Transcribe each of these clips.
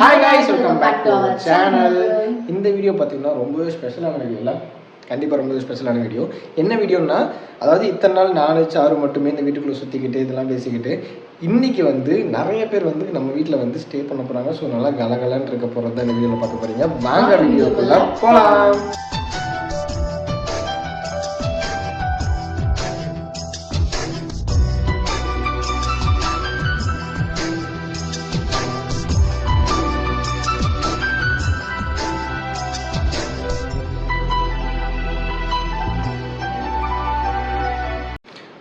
Hi guys welcome back to our channel இந்த video பார்த்தீங்கன்னா ரொம்பவே ஸ்பெஷலான வீடியோ இல்லை? கண்டிப்பாக ரொம்பவே ஸ்பெஷலான வீடியோ என்ன வீடியோன்னா அதாவது இத்தனை நாள் நாலு சாறு மட்டுமே இந்த வீட்டுக்குள்ளே சுற்றிக்கிட்டு இதெல்லாம் பேசிக்கிட்டு இன்னைக்கு வந்து நிறைய பேர் வந்து நம்ம வீட்டில் வந்து ஸ்டே பண்ண போகிறாங்க ஸோ நல்லா கலகலன்னு இருக்க போகிறது தான் இந்த வீடியோவில் பார்க்க போகிறீங்க வாங்க வீடியோக்குள்ள போகலாம்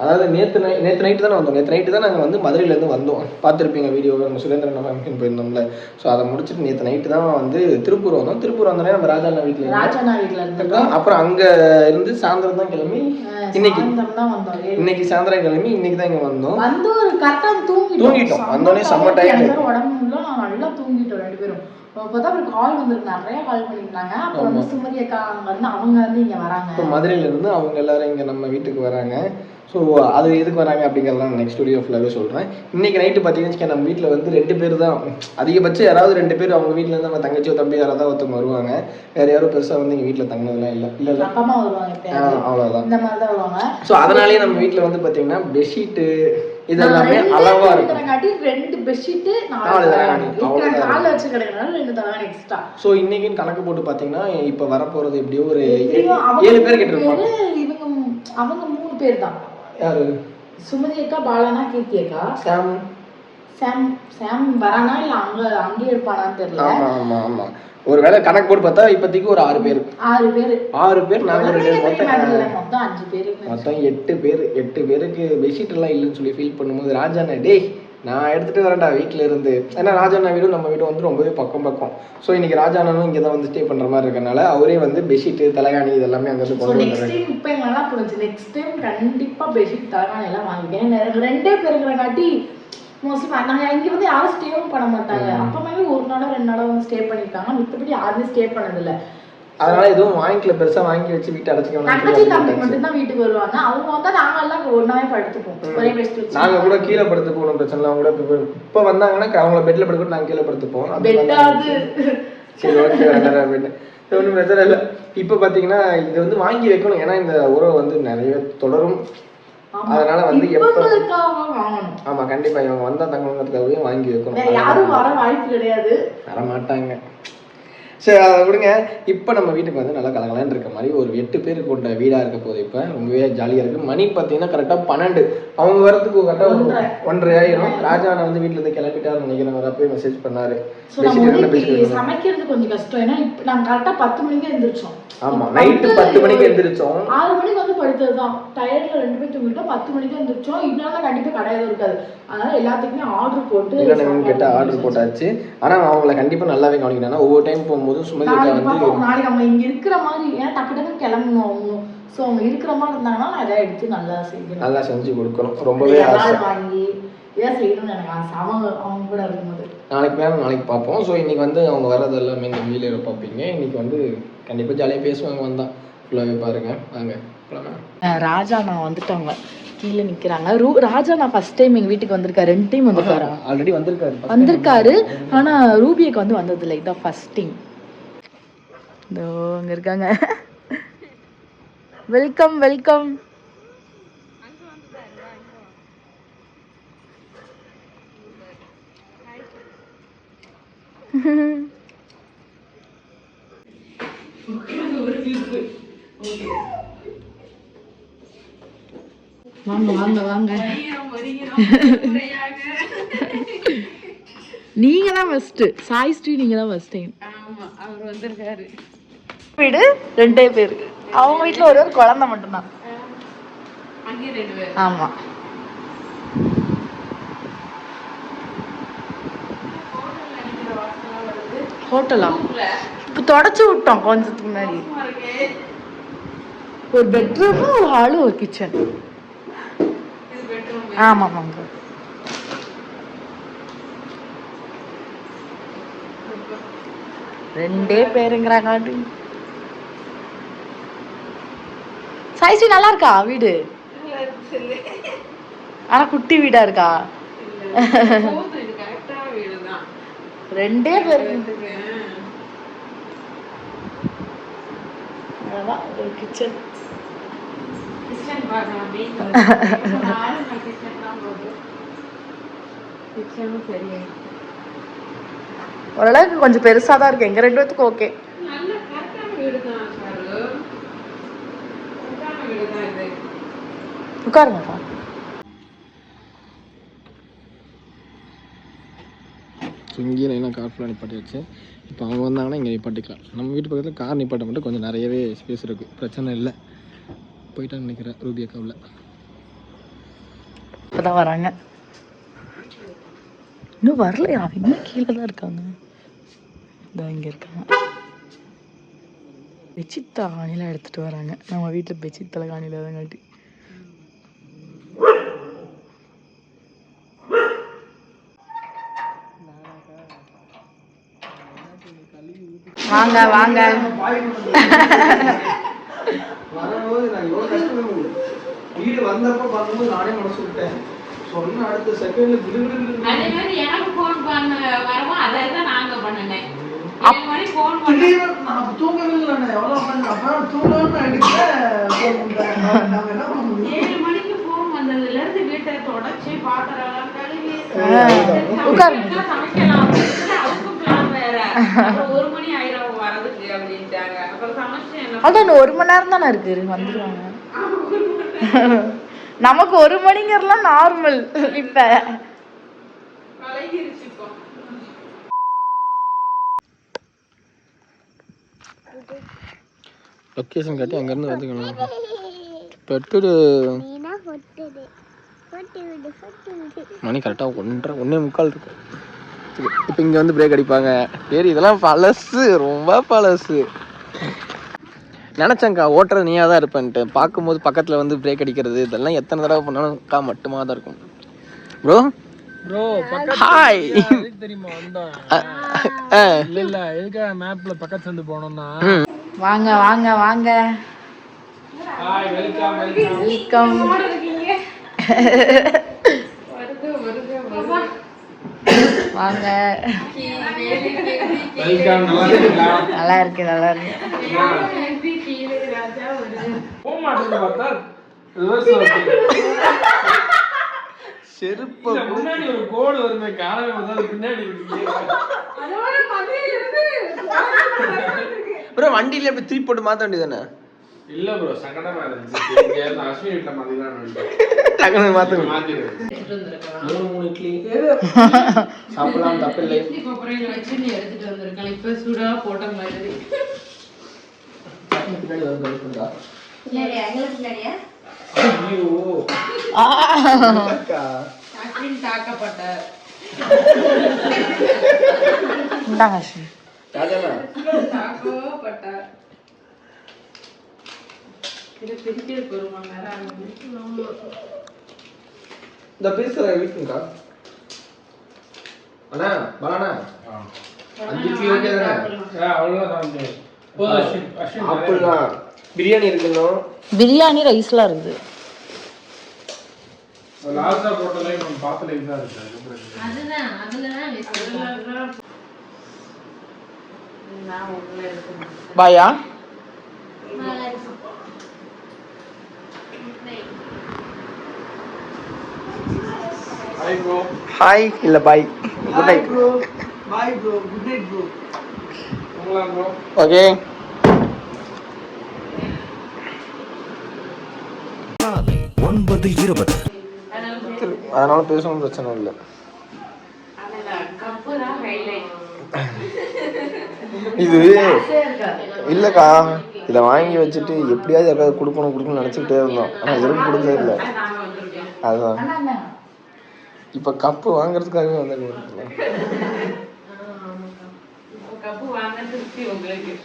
அதாவது நேற்று நை நேற்று நைட்டு தான் வந்தோம். நேற்று நைட்டு தான் நாங்கள் வந்து மதுரையிலேருந்து வந்தோம். பார்த்துருப்பீங்க வீடியோ நம்ம சுரேந்திரன் நம்ம ஃபங்க்ஷன் போயிருந்தோம்ல. ஸோ அதை முடிச்சுட்டு நேற்று நைட்டு தான் வந்து திருப்பூர் வந்தோம். திருப்பூர் வந்தோடனே நம்ம ராஜாண்ணா வீட்டில் இருந்தோம் ராஜாண்ணா வீட்ல இருந்து. இருக்கோம். அப்புறம் அங்க இருந்து சாயந்தரம் தான் கிளம்பி இன்னைக்கு. இன்னைக்கு சாயந்தரம் கிளம்பி இன்னைக்கு தான் இங்க வந்தோம். வந்து ஒரு கரெக்டா தூங்கிட்டோம். தூங்கிட்டோம். வந்தோடனே செம்ம tired. tired. எனக்கு உடம்பு முடியல நான் நல்லா தூங்கிட்டோம் ரெண்டு பேரும். அப்பதான் ஒரு கால் வந்திருக்கு. நிறைய கால் பண்ணியிருந்தாங்க. அப்புறம் சுமதி அக்கா வந்து அவங்க வந்து இங்க வராங்க. இப்போ மதுரையில இருந்து அவங்க எல்லாரும் இங்க நம்ம வீட்டுக்கு வராங்க. ஸோ அது எதுக்கு வராங்க அப்படிங்கிறதெல்லாம் நெக்ஸ்ட் வீடியோ ஃபுல்லாகவே சொல்கிறேன் இன்னைக்கு நைட்டு பார்த்தீங்கன்னு நம்ம வீட்டில் வந்து ரெண்டு பேர் தான். அதிகபட்சம் யாராவது ரெண்டு பேர் அவங்க வீட்டில் இருந்து நம்ம தங்கச்சியோ தம்பி யாராவது ஒருத்தவங்க வருவாங்க. வேற யாரும் பெருசாக வந்து எங்கள் வீட்டில் தங்கினதுலாம் இல்லை. இல்லை அவ்வளோதான் ஸோ அதனாலேயே நம்ம வீட்டில் வந்து பார்த்தீங்கன்னா பெட்ஷீட்டு இது எல்லாமே அளவாக இருக்கும். ரெண்டு பெட்ஷீட் நாலு நாலு தலைகாணி. கால வச்சு கிடைக்கிறனால ரெண்டு தலைகாணி எக்ஸ்ட்ரா ஸோ இன்னைக்குன்னு கணக்கு போட்டு பார்த்தீங்கன்னா இப்போ வரப்போகிறது எப்படியோ ஒரு ஏழு பேர் கிட்ட இருப்பாங்க இவங்க அவங்க மூணு பேர் தான். யாரு? சுமதி அக்கா பாலனா கீர்த்தி அக்கா சாம். சாம் சாம் வரானா இல்ல அங்க அங்கேயே இருப்பானான்னு தெரியல. ஆமா ஆமா ஆமா. ஒருவேளை கணக்கு போட்டு பார்த்தா இப்போதைக்கு ஒரு ஆறு பேர். ஆறு பேரு. ஆறு பேர் நாங்கள் ரெண்டு மொத்தம் மொத்தம் அஞ்சு பேரு. மொத்தம் எட்டு பேர் எட்டு பேருக்கு பெட்ஷீட் எல்லாம் இல்லைன்னு சொல்லி ஃபீல் பண்ணும்போது ராஜாண்ணா டேய் நான் எடுத்துட்டு வரேன்டா வீட்டில் இருந்து. ஏன்னா ராஜாண்ணா வீடும் நம்ம வீடும் வந்து ரொம்பவே பக்கம் பக்கம். ஸோ இன்னைக்கு ராஜாண்ணனும் இங்கே தான் வந்து ஸ்டே பண்ணுற மாதிரி இருக்கனால அவரே வந்து பெட்ஷீட்டு தலைகாணி இதெல்லாமே அங்கே கொண்டு வந்துடுறாரு இப்போ எங்க நல்லா புரிஞ்சு நெக்ஸ்ட் டைம் கண்டிப்பா பெட்ஷீட் தரகான எல்லாம் எனக்கு ரெண்டே பேருங்கிறங்காட்டி மோஸ்ட்லி நாங்க இங்க வந்து யாரும் ஸ்டேவும் பண்ண மாட்டாங்க. அப்பமாவே ஒரு நாளோ ரெண்டு நாளோ வந்து ஸ்டே பண்ணிருக்காங்க. மித்தபடி யாருமே ஸ்டே பண்ணதில்ல. அதனால எதுவும் வாங்கிக்கல பெருசாக வாங்கி வச்சு வீட்டை தங்கச்சி தம்பி அடைச்சிக்கணும் மட்டும் தான் வீட்டுக்கு வருவாங்க. அவங்க வந்தா நாங்க எல்லாம் ஒன்னாவே படுத்துப்போம். ஒரே பெஸ்ட் நாங்க கூட கீழே படுத்து போகணும் பிரச்சனை. அவங்க கூட இப்ப வந்தாங்கன்னா அவங்கள பெட்ல படுக்க நாங்க கீழே படுத்துப்போம். பெட்டாவது சரி ஓகே வேண்டாம் ஒன்றும் பிரச்சனை இல்லை. இப்போ பார்த்தீங்கன்னா இது வந்து வாங்கி வைக்கணும். ஏன்னா இந்த உறவு வந்து நிறைய தொடரும். அதனால வந்து எப்போ ஆமா கண்டிப்பா. இவங்க வந்தா தங்கணுங்கிறதுக்காகவே வாங்கி வைக்கணும். யாரும் வர வாய்ப்பு கிடையாது. வர மாட்டாங்க. சரி அதை விடுங்க. இப்போ நம்ம வீட்டுக்கு வந்து நல்லா கலகலன்னு இருக்க மாதிரி ஒரு எட்டு பேர் கொண்ட வீடாக இருக்க போகுது இப்போ. ரொம்பவே ஜாலியாக இருக்குது மணி பார்த்தீங்கன்னா கரெக்டாக பன்னெண்டு. அவங்க வரதுக்கு கரெக்டாக ஒன்றரை. ஆயிரும். ராஜானை வந்து வீட்டில் இருந்து கிளம்பிட்டாருன்னு நினைக்கிறேன். அவர் அப்பயே மெசேஜ் பண்ணாரு. சமைக்கிறது கொஞ்சம் கஷ்டம். ஏன்னா இப்போ நாங்கள் கரெக்டாக பத்து மணிக்கு எழுந்திரிச்சோம் ஆமா நைட்டு பத்து மணிக்கு எந்திரிச்சோம். ஆறு மணிக்கு வந்து படுத்தது தான் டயர்டில் ரெண்டு பேர் தூங்கிட்டோம். பத்து மணிக்கு எழுந்திரிச்சோம் இதனால கண்டிப்பாக கிடையாது இருக்காது. அதனால எல்லாத்துக்குமே ஆர்டர் போட்டு கேட்டால் ஆர்டர் போட்டாச்சு. ஆனால் அவங்கள கண்டிப்பாக நல்லாவே கவனிக்கணும். ஏன்னா ஒவ்வொரு டைம் போகும்போது சுமதி அக்கா நாளைக்கு வந்து நாளைக்கு நம்ம இங்க இருக்கிற மாதிரி ஏன்னா டக்கு டக்குன்னு கிளம்பணும் அவங்களும் ஸோ அவங்க இருக்கிற மாதிரி இருந்தாங்கன்னா நான் எதாவது எடுத்து நல்லா செய்யணும். நல்லா செஞ்சு கொடுக்கணும். ரொம்பவே வாங்கி இதாக செய்யணும்னு எனக்கு அவங்க அவங்க கூட இருக்கும்போது. நாளைக்கு மேலே நாளைக்கு பார்ப்போம் ஸோ இன்னைக்கு வந்து அவங்க வர்றது எல்லாமே இந்த வீடியோவில் பார்ப்பீங்க. இன்னைக்கு வந்து கண்டிப்பாக ஜாலியாக பேசுவாங்க வந்தா ஃபுல்லாகவே பாருங்க. வாங்க? ராஜா நான் வந்துட்டாங்க கீழே நிக்கிறாங்க. ரூ ராஜா நான் ஃபர்ஸ்ட் டைம் எங்க வீட்டுக்கு வந்திருக்காரு. ரெண்டு டைம் வந்திருக்காரா? ஆல்ரெடி வந்திருக்காரு. வந்திருக்காரு. ஆனா ரூபியக்கு வந்து வந்ததில்லை. இதான் ஃபர்ஸ்ட் டைம் இதோ அங்க இருக்காங்க. வெல்கம் வெல்கம் வாங்க வாங்க வாங்க. நீங்க தான் ஃபர்ஸ்ட் சாய் ஸ்ரீ நீங்க தான் ஃபர்ஸ்ட் டைம் வீடு ரெண்டே பேர். அவங்க வீட்ல ஒரே ஒரு குழந்தை மட்டும்தான். ஆமா. ஹோட்டலா? இப்போ தொடச்சு விட்டோம் கொஞ்சத்துக்கு முன்னாடி. ஒரு பெட்ரூம் ஒரு ஹாலு ஒரு கிச்சன் ஆமா ஆமாங்க ரெண்டே பேருங்கிறாங்க சாய்ஸ்ரீ நல்லா இருக்கா வீடு ஆனா குட்டி வீடா இருக்கா? ரெண்டே பேர். அதான் ஒரு கிச்சன் ஓரளவுக்கு கொஞ்சம் பெருசா தான் இருக்கு. எங்க ரெண்டு பேத்துக்கு ஓகே நல்ல கரெக்டான வீடு தான் சாரு கரெக்டான வீடு தான் இது உட்காருங்கப்பா. இங்கேயே லைனாக கார் ஃபுல்லாக நிப்பாட்டியாச்சு இப்போ அவங்க வந்தாங்கன்னா இங்கே நிப்பாட்டிக்கலாம் நம்ம வீட்டு பக்கத்தில் கார் நிப்பாட்ட மட்டும் கொஞ்சம் நிறையவே ஸ்பேஸ் இருக்குது பிரச்சனை இல்லை. போயிட்டான்னு நினைக்கிறேன் ரூபி அக்காவில் இப்பதான் வராங்க. இன்னும் வரலையா? இன்னும் கீழே தான் இருக்காங்க இங்க இருக்காங்க. பெட்ஷீட் தலகாணிலாம் எடுத்துட்டு வராங்க. நம்ம வீட்டில் பெட்ஷீட் தலகாணியில் தான் காட்டி. வாங்க வாங்க. வரும்போது நான் எவ்வளோ கஷ்டப்பட்டு வீடு வந்தப்போ பார்க்கும்போது நானே மனசு விட்டேன். சொன்ன அடுத்த செகண்டில் அதே மாதிரி எனக்கு ஃபோன் பண்ண வரவும் அதை தான் நாங்க பண்ணினேன். அதான் ஒரு மணி நேரம் தானே இருக்கு. வந்துருவாங்க. நமக்கு ஒரு மணிங்கிறதுலாம் நார்மல் இப்ப பழகிருச்சு இப்போ லொக்கேஷன் காட்டி அங்கேருந்து வந்துக்கணும். பெட்டுடு மணி கரெக்டாக ஒன்றரை ஒன்றே முக்கால் இருக்கு. இப்போ இங்கே வந்து பிரேக் அடிப்பாங்க. சரி இதெல்லாம் பழசு ரொம்ப பழசு. நினச்சேங்க்கா ஓட்டுறது நீயாக தான் இருப்பேன்ட்டு. பார்க்கும்போது பக்கத்தில் வந்து பிரேக் அடிக்கிறது இதெல்லாம் எத்தனை தடவை பண்ணாலும் அக்கா மட்டுமா தான் இருக்கும் ப்ரோ ப்ரோ ஹாய் தெரியுமா வந்தோம் இல்ல இல்ல எதுக்காக மேப்ல பக்கத்து வந்து போனோம்னா வாங்க வாங்க வாங்க. ஹாய் வெல்கம் வெல்கம் வெல்கம் வருது வருது வருது வாங்க வெல்கம் நல்லா இருக்கு நல்லா இருக்கு. செருப்பு முன்னாடி ஒரு கோடு வருமே அது பின்னாடி ப்ரோ வண்டியில் எப்படி திருப்பி போட்டு மாற்ற வேண்டியதானே இல்ல ப்ரோ சங்கடமா இருந்துச்சு. அஸ்வினி வீட்டுல மாத்திக்கலாம் இட்லி சாப்பிடலாம் வச்சு நீ எடுத்துட்டு வந்திருக்கலாம். இப்ப சுடா போட்ட மாதிரி. பின்னாடி வந்து கழிப்புண்டா ஐயோ. தாக்கப்பட்ட. ராஜாண்ணா. இந்த பேசுற வீட்டுங்கக்கா அண்ணா பாலாண்ணா. அஞ்சு இட்லி ஓகே தானே? அஸ்வின் ஆப்பிள்லாம் பிரியாணி இருக்கணும் பிரியாணி ரைஸ்லாம் இருக்குது. லாஸ்டா போட்டதே நம்ம பார்த்துல இதுதான் இருக்கு. அதுதான் உள்ள இருக்கணும் பாயா ஹாய் ப்ரோ ஹாய் இல்லை பாய் குட் நைட் உங்களா ப்ரோ ஓகே ஒன்பது இருபது. அதனால பேசவும் பிரச்சனை இல்லை அதுல கப்பு தான் ஹைலைட் இது இல்லைக்கா. இதை வாங்கி வச்சுட்டு எப்படியாவது யாராவது கொடுக்கணும் கொடுக்கணும்னு நினச்சிக்கிட்டே இருந்தோம். ஆனால் இது வரைக்கும் கொடுக்கவே இல்லை. அதுதான் இப்போ கப்பு வாங்குறதுக்காகவே வந்து கப்பு வாங்க திருப்தி உங்களுக்கு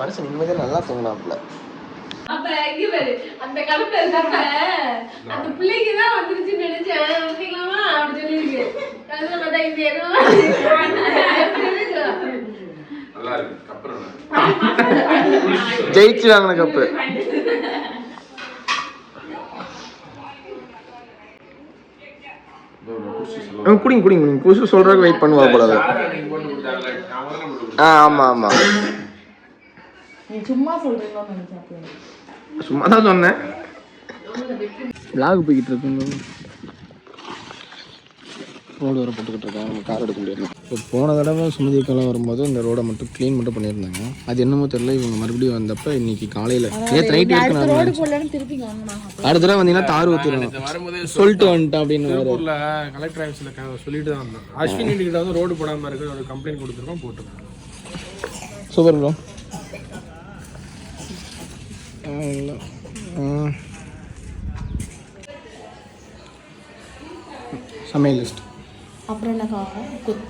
மனுஷன் நிம்மதியாக நல்லா தூங்கினாப்புல. அப்ப இங்க பாரு அந்த கருப்புல இருக்கப்ப அந்த பிள்ளைக்கு தான் வந்துருச்சுன்னு நினைச்சேன். வந்தீங்களாமா அப்படி சொல்லிருக்கு அதுல பார்த்தா இது என்னவா ஜெயிச்சு வாங்கின கப்பு. குடிங்க குடிங்க நீங்க புதுசு சொல்றதுக்கு வெயிட் பண்ணுவா போல ஆ ஆமா ஆமா. நீ சும்மா சொல்றீங்களோ நினைச்சேன் சும்மா தான் சொன்னேன். விலாக் போய்கிட்டு இருக்குங்க ரோடு வர போட்டுக்கிட்டு இருக்காங்க நம்ம கார் எடுக்க முடியாது இப்போ போன தடவை சுமதிக்கெல்லாம் வரும்போது இந்த ரோடை மட்டும் க்ளீன் மட்டும் பண்ணியிருந்தாங்க. அது என்னமோ தெரியல இவங்க மறுபடியும் வந்தப்ப இன்னைக்கு காலையில் நேற்று திருப்பி வாங்கினாங்க அடுத்த தடவை வந்தீங்கன்னா தார் ஊற்றிடணும் வரும்போதே சொல்லிட்டு வந்துட்டேன் அப்படின்னு கலெக்டர் ஆஃபீஸில் சொல்லிட்டு தான் வந்தோம். அஸ்வினி வந்து ரோடு போடாம இருக்கு ஒரு கம்ப்ளைண்ட் கொடுத்துருக்கோம் போட்டுருக்கோம் சூப்பர் ப்ரோ இல்லை சமையல் லிஸ்ட் அப்புறம் என்ன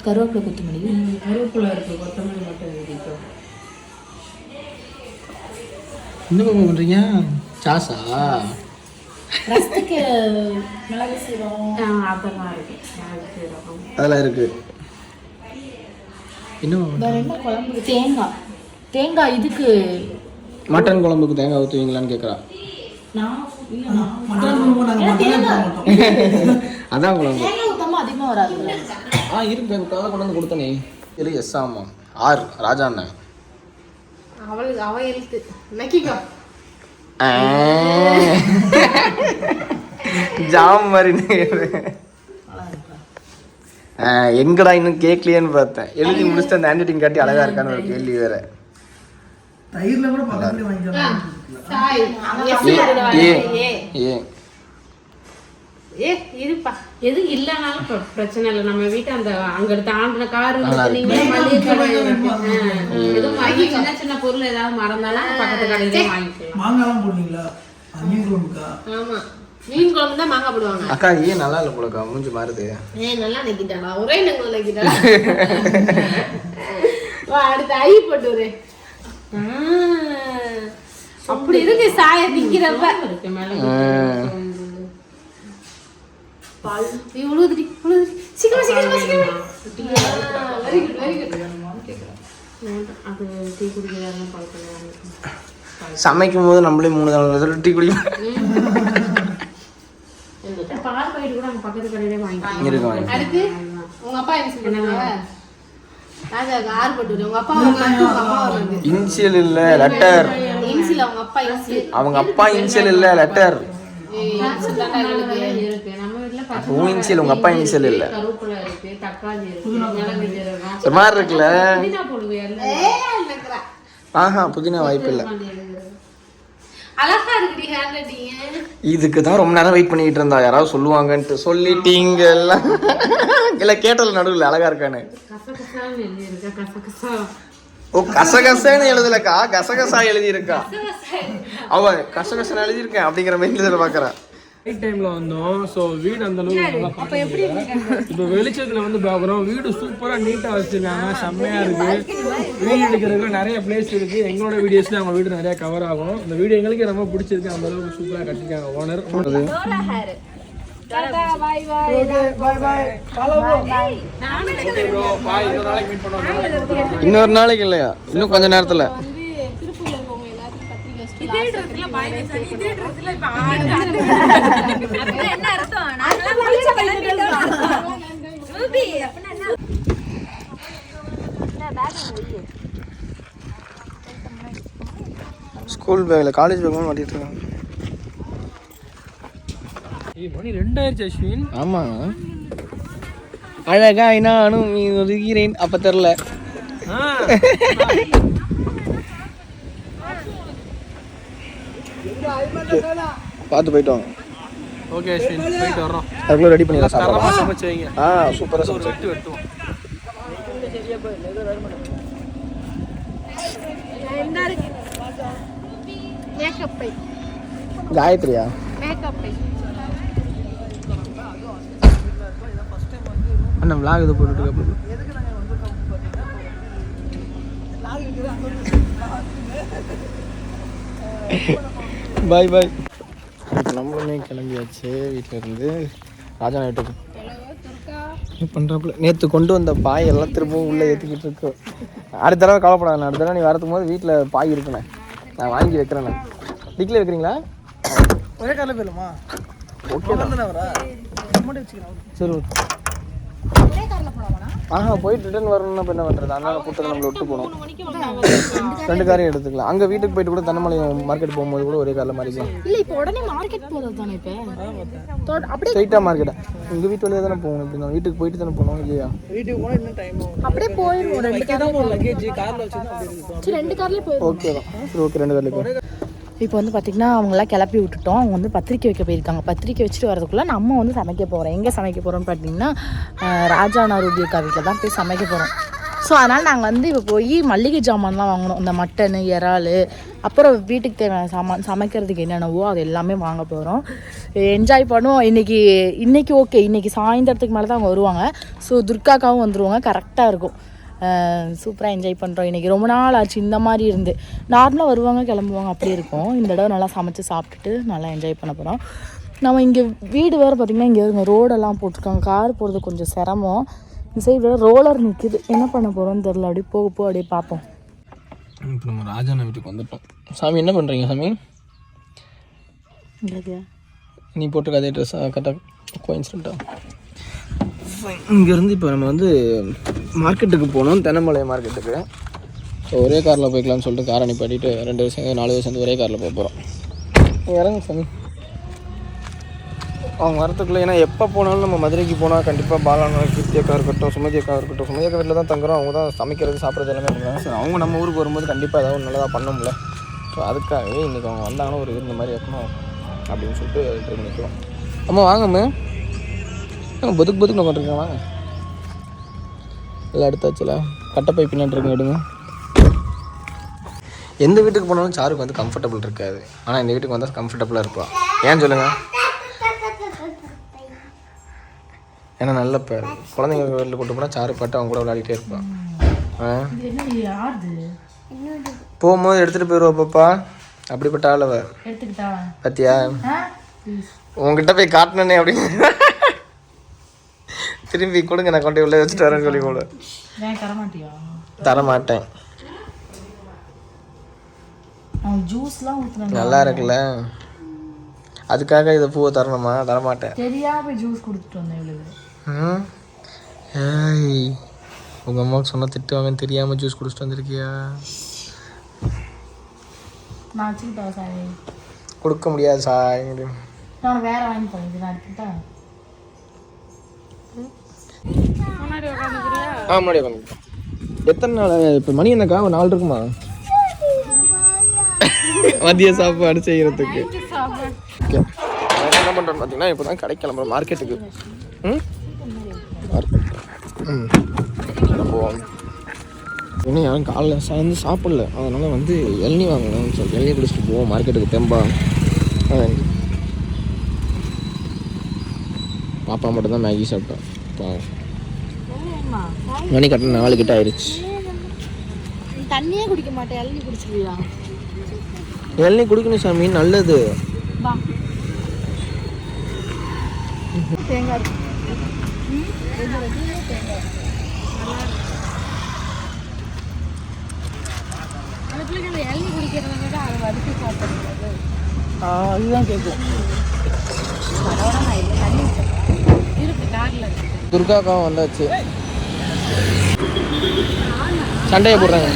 கருவேப்பிலை கொத்தமல்லி. கருவேப்பிலை இருக்கு. கொத்தமல்லி மட்டும் என்ன பாப்பா பண்ணுறீங்க சாஸா ரசத்துக்கு மிளகு சீரகம். அதெல்லாம் இருக்கு. மிளகு சீரகம். அதெல்லாம் இருக்கு. இன்னும் வேற என்ன குழம்புக்கு தேங்காய். தேங்காய் இதுக்கு மட்டன் குழம்புக்கு தேங்காய் ஊற்றுவீங்களான்னு கேட்குறா நான் இல்ல, நான் ஏன்னா தேங்காய் அதான் குழம்பு. ஆ இருக்கு அதுக்காக கொண்டு வந்து கொடுத்தனே. இல்லை எஸ் ஆமாம் ஆர் ராஜா அண்ணன் அவளுக்கு அவ எழுத்து. நக்கிக்கோ. ஜாம் மாதிரி எங்கடா இன்னும் கேட்கலையேன்னு பார்த்தேன். எழுதி முடிச்சுட்டு அந்த ஹேண்ட் ரைட்டிங் காட்டி அழகா இருக்கான்னு ஒரு கேள்வி வேற. சாய். ஏ ஏ ஏ. ஏ. இருப்பா. எது இல்லைனாலும் பிர- பிரச்சனை இல்லை. நம்ம வீட்டு அந்த அங்க தாண்டின கார் நல்லா இருக்கு. நீங்களே மளிகை கடை இருக்கு. ஆ. எதுவும் வாங்கி சின்ன சின்ன பொருள் ஏதாவது மறந்தாலும் பக்கத்து கடையிலே வாங்கிக்கலாம். மாங்காய்லாம் போடுவீங்களா? அது மீன் குழம்புக்கா? ஆமா. மீன் குழம்பு தான் மாங்காய் போடுவாங்க. அக்கா ஏன் நல்லா இல்லை போலக்கா. மூஞ்சி மாறுது. ஏ நல்லா நக்கிட்டாடா ஒரே நெங்குல நக்கிட்டாடா வா அடுத்து ஐ போட்டு. அப்படி இருக்கு சாய திங்கிறப்ப. உழுதுடி உழுதுடி சீக்கிரம் சீக்கிரம் சீக்கிரம். Very good very good. அது டீ குடிக்கிறாங்க பழக்கம் சமைக்கும் போது நம்மளே மூணு தடவை டீ குடிக்கும் பால் பாக்கெட் கூட அங்க பக்கத்து கடையிலே வாங்கிக்கலாம். இருக்கு உங்க அப்பா என்ன சொல்லுங்க ராஜாக்கு ஆறு போட்டு. உங்க அப்பா உங்க அப்பா. இன்சியல் இல்லை லெட்டர் அவங்க அப்பா இன்சில் அவங்க அப்பா இன்சியல் இல்லை லெட்டர் உன் இன்சியல் உங்க அப்பா இன்சியல் இல்லை. ஒரு மாதிரி இருக்குல்ல. ஆஹா புதினா வாய்ப்பு இல்லை. அழகா இருக்குடி இதுக்கு தான் ரொம்ப நேரம் வெயிட் பண்ணிட்டு இருந்தா. யாராவது சொல்லுவாங்கன்ட்டு சொல்லிட்டீங்க. எல்லாம் இல்லை கேட்டல நடுவில் அழகா இருக்கானு. ஓ கசகசன்னு எழுதலக்கா. கசகசா எழுதியிருக்கா. அவ கசகசன்னு எழுதியிருக்கேன் அப்படிங்கிற மெயின்ல பாக்குறேன். நைட் டைம்ல வந்தோம். ஸோ வீடு அந்த அளவுக்கு. இப்போ வெளிச்சத்துல வந்து பார்க்குறோம். வீடு சூப்பரா நீட்டா வச்சிருக்காங்க. செம்மையா இருக்கு. வீடு எடுக்கிறதுக்கு நிறைய பிளேஸ் இருக்கு. எங்களோட வீடியோஸ்ல அவங்க வீடு நிறைய கவர் ஆகும். இந்த வீடியோ எங்களுக்கு ரொம்ப பிடிச்சிருக்கு. அந்த அளவுக்கு சூப்பரா கட்டிருக்காங்க ஓனர் பாய் இன்னொரு நாளைக்கு ஸ்கூல் பேக்ல காலேஜ் பேக்லாம் மாட்டிட்டு இருக்காங்க. மணி ரெண்டாயிருச்சு அஸ்வின். ஆமா. அழகா நானும் இருக்கிறேன் அப்ப தெரில ஆ பார்த்து போயிட்டு வாங்க. ஓகே அஸ்வின் போயிட்டு வர்றோம். அதுக்குள்ள ரெடி பண்ணிடலாம் சாப்பிடலாம். சமைச்சு வைங்க ஆ சூப்பராக ஒரு வெட்டு வெட்டுவோம். காயத்ரியா? அண்ணா விளாக் இது போட்டுட்டு இருக்க. பாய் பாய் இப்போ நம்மளுமே கிளம்பியாச்சு. வீட்டில் இருந்து ராஜா நாட்டுக்கு என்ன பண்ணுறாப்புல நேற்று கொண்டு வந்த பாய் எல்லாம் திரும்பவும் உள்ளே ஏற்றிக்கிட்டு இருக்கோம் அடுத்த தடவை கவலைப்படாத அடுத்த தடவை நீ வரதுக்கு போது வீட்டில் பாய் இருக்குண்ணே நான் வாங்கி வைக்கிறேன் நான். டிக்கில் வைக்கிறீங்களா? ஒரே காரில் போயிடலாமா? ஓகே சரி ஓகே. ஆஹா போயிட்டு ரிட்டர்ன் வரணும்னா இப்போ என்ன பண்ணுறது அதனால கூட்டத்தை நம்மளை விட்டு போகணும். ரெண்டு காரையும் எடுத்துக்கலாம். அங்கே வீட்டுக்கு போயிட்டு கூட தன்னமலையம் மார்க்கெட் போகும்போது கூட ஒரே காரில் மாறிக்கலாம். இல்ல இப்போ உடனே மார்க்கெட் போறது தானே இப்போ? அப்படியே ஸ்ட்ரைட்டாக மார்க்கெட்டா உங்கள் வீட்டு வழியாக தானே போகணும் இப்படி வீட்டுக்கு போயிட்டு தானே போகணும் இல்லையா? வீட்டுக்கு போனால் இன்னும் டைம் ஆகும். அப்படியே போயிடுவோம். ரெண்டு கார் தான் ஒரு லக்கேஜ் காரில் ரெண்டு கார்லயே போயிடுவோம். ஓகே தான். சரி ஓகே ரெண்டு காரில் இப்போ வந்து பார்த்திங்கன்னா அவங்களாம் கிளப்பி விட்டுட்டோம். அவங்க வந்து பத்திரிக்கை வைக்க போயிருக்காங்க. பத்திரிக்கை வச்சுட்டு வரதுக்குள்ளே நம்ம வந்து சமைக்க போகிறோம் எங்கே சமைக்க போகிறோம்னு பார்த்தீங்கன்னா ராஜா நாரூபி வீட்டில் தான் போய் சமைக்க போகிறோம் ஸோ அதனால் நாங்கள் வந்து இப்போ போய் மல்லிகை ஜாமான்லாம் வாங்கணும். இந்த மட்டனு இறால் அப்புறம் வீட்டுக்கு தேவையான சாமான் சமைக்கிறதுக்கு என்னென்னவோ அது எல்லாமே வாங்க போகிறோம் என்ஜாய் பண்ணுவோம். இன்றைக்கி இன்றைக்கி ஓகே இன்றைக்கி சாயந்தரத்துக்கு மேலே தான் அவங்க வருவாங்க. ஸோ துர்காக்காவும் வந்துடுவாங்க கரெக்டாக இருக்கும். சூப்பராக என்ஜாய் பண்ணுறோம் இன்றைக்கி ரொம்ப நாள் ஆச்சு இந்த மாதிரி இருந்து. நார்மலாக வருவாங்க கிளம்புவாங்க அப்படி இருக்கும். இந்த தடவை நல்லா சமைச்சு சாப்பிட்டுட்டு நல்லா என்ஜாய் பண்ண போகிறோம் நம்ம இங்கே வீடு வேறு பார்த்திங்கன்னா இங்கே இருங்க ரோடெல்லாம் போட்டிருக்காங்க. கார் போகிறது கொஞ்சம் சிரமம். இந்த சைடு ரோலர் நிற்குது என்ன பண்ண போகிறோம்னு தெரில அப்படியே போக போக அப்படியே பார்ப்போம். இப்போ நம்ம ராஜாண்ணா வீட்டுக்கு வந்துட்டோம். சாமி என்ன பண்ணுறீங்க சாமி? நீ போட்டிருக்க அதே ட்ரெஸ் கரெக்டாக கோயின்சிடண்ட்டாக இங்கேருந்து இப்போ நம்ம வந்து மார்க்கெட்டுக்கு போகணும் தென்னமலை மார்க்கெட்டுக்கு ஸோ ஒரே காரில் போய்க்கலாம்னு சொல்லிட்டு காரை நிப்பாட்டிட்டு ரெண்டு வருஷம் நாலு வருஷம் ஒரே காரில் போக போகிறோம் இறங்க சாமி. அவங்க வரத்துக்குள்ளே ஏன்னா எப்போ போனாலும் நம்ம மதுரைக்கு போனால் கண்டிப்பாக பாலானா கீர்த்தியக்கா இருக்கட்டும் சுமதியக்கா இருக்கட்டும் சுமதியக்கா வீட்டில் தான் தங்குறோம் அவங்க தான் சமைக்கிறது சாப்பிட்றது எல்லாமே பண்ணுறாங்க ஸோ அவங்க நம்ம ஊருக்கு வரும்போது கண்டிப்பாக ஏதாவது நல்லதாக பண்ணோம்ல. ஸோ அதுக்காகவே இன்றைக்கி அவங்க வந்தாங்கன்னா ஒரு இந்த மாதிரி வைக்கணும் அப்படின்னு சொல்லிட்டு ட்ரை நிற்கிறோம் அம்மா வாங்கம்மா. பொதுக்கு பொதுக்கு உட்காந்துருக்கேன் வாங்க எல்லாம் எடுத்தாச்சுல கட்டப்பை பின்னாடி இருக்கு எடுங்க. எந்த வீட்டுக்கு போனாலும் சாருக்கு வந்து கம்ஃபர்டபுள் இருக்காது. ஆனால் இந்த வீட்டுக்கு வந்தால் கம்ஃபர்டபுளாக இருப்பாள் ஏன் சொல்லுங்கள் ஏன்னா நல்ல பேர் குழந்தைங்க வீட்டில் கூட்டு போனால் சாரு பாட்டு அவங்க கூட விளையாடிட்டே இருப்பான் போகும்போது எடுத்துகிட்டு போயிடுவா பாப்பா. அப்படிப்பட்ட ஆளவ. பத்தியா? உங்ககிட்ட போய் காட்டினே அப்படின்னு. திரும்பி கொடுங்க நான் கொண்டு உள்ள வச்சுட்டு வரேன்னு சொல்லி கொடு. ஏன் தரமாட்டியா? தர மாட்டேன் அவன் ஜூஸ்லாம் ஊற்றுனாங்க நல்லா இருக்குல்ல. அதுக்காக இதை பூவை தரணுமா? தரமாட்டேன். தெரியாம ஜூஸ் கொடுத்துட்டு வந்தேன் இவ்வளவு. உங்கள் அம்மாவுக்கு சொன்னால் திட்டுவாங்கன்னு தெரியாமல் ஜூஸ் குடிச்சிட்டு வந்திருக்கியா? நான் கொடுக்க முடியாது சாய். நான் வேற வாங்கி நான் எடுத்துக்கிட்டா? ஆ முன்னாடி உட்காந்து எத்தனை நாள்? இப்போ மணி என்னக்கா ஒரு நாள் இருக்குமா? மதிய சாப்பாடு செய்யறதுக்கு. ஓகே. என்ன பண்ணுறோம் பார்த்தீங்கன்னா இப்போ தான் கடைக்கு கிளம்புறோம் மார்க்கெட்டுக்கு ம். மார்க்கெட் ம் போவோம். இன்னும் யாரும் காலைல சார்ந்து சாப்பிடல. அதனால் வந்து இளநீ வாங்கணும்னு சொல்லி இளநீ குடிச்சிட்டு போவோம். மார்க்கெட்டுக்கு தெம்பா. பாப்பா மட்டும் தான் மேகி சாப்பிட்டோம் பாவம். மணி கட்ட நாலு கிட்ட ஆயிடுச்சு தண்ணியே குடிக்க மாட்டேன் இளநீ குடிச்சிருவியா? இளநீ குடிக்கணும் சாமி நல்லது. தேங்காய் அதுதான் கேட்கும் துர்காக்காவும் வந்தாச்சு. சண்டையை போடுறாங்க.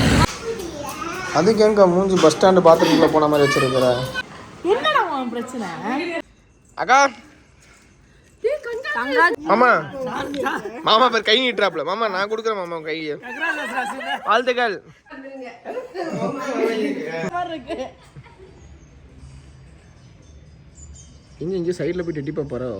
அதுக்கு எங்க மூஞ்சி பஸ் ஸ்டாண்டு பாத்ரூம்ல போன மாதிரி வச்சிருக்கிற? என்னடா உன் பிரச்சனை? அக்கா. மாமா. மாமா பேர் கை நீட்டுறாப்ல. மாமா நான் கொடுக்குறேன் மாமா கையை. வாழ்த்துக்கள். இங்க இங்க சைடுல போய் எட்டி பாப்பாரோ?